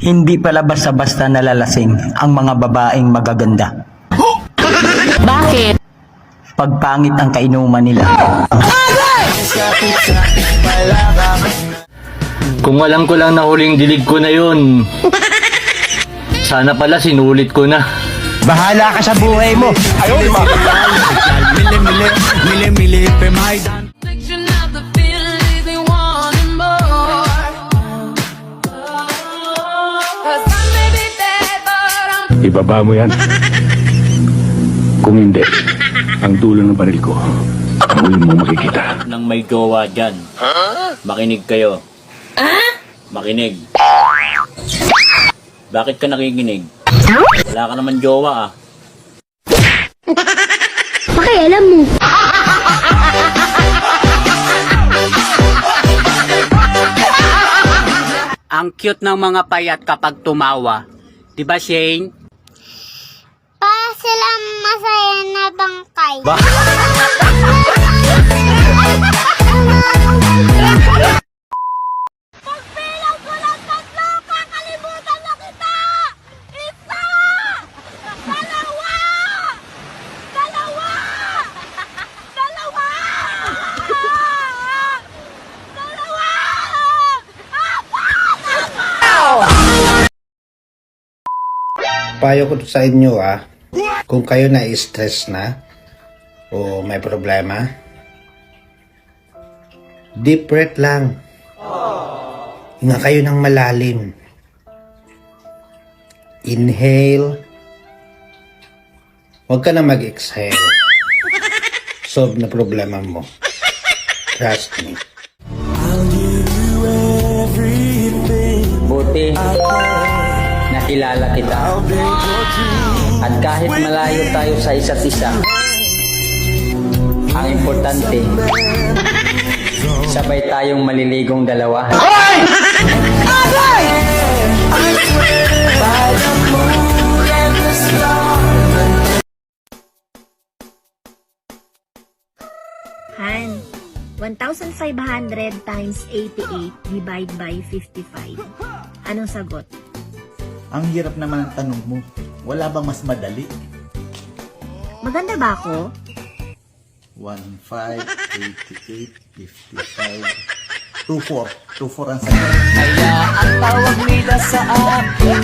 Hindi pala basta-basta nalalasing ang mga babaeng magaganda. Bakit? Pagpangit ang kainuman nila. Kung alam ko lang na huling dilig ko na yun. Sana pala sinulit ko na. Bahala ka sa buhay mo. Fiction Ibaba mo yan. Kung hindi, ang dulo ng baril ko, ang huli mo makikita. Nang may jowa dyan. Makinig kayo. Makinig. Bakit ka nakikinig? Wala ka naman jowa ah. Pakialam mo. Ang cute ng mga payat kapag tumawa. Di ba, Shane? Pa sila masaya na bangkay. Pagbilang ko ng tatlo, kakalimutan na kita! Isa! Dalawa! Dalawa! Dalawa! Dalawa! Payo ko sa inyo ah, kung kayo na stress na o may problema, deep breath lang. Hinga kayo ng malalim. Inhale. Huwag ka na mag-exhale. Solve na problema mo. Trust me. Buti, nakilala kita. At kahit malayo tayo sa isa't isa, ang importante, sabay tayong maliligong dalawa. Han, 1,500 times 88 divide by 55. Anong sagot? Ang hirap naman ang tanong mo. Wala bang mas madali? Maganda ba ako? 1, 5, 88, 55, 2, 4. 2, 4 ang sagot. Kaya ang tawag nila sa akin,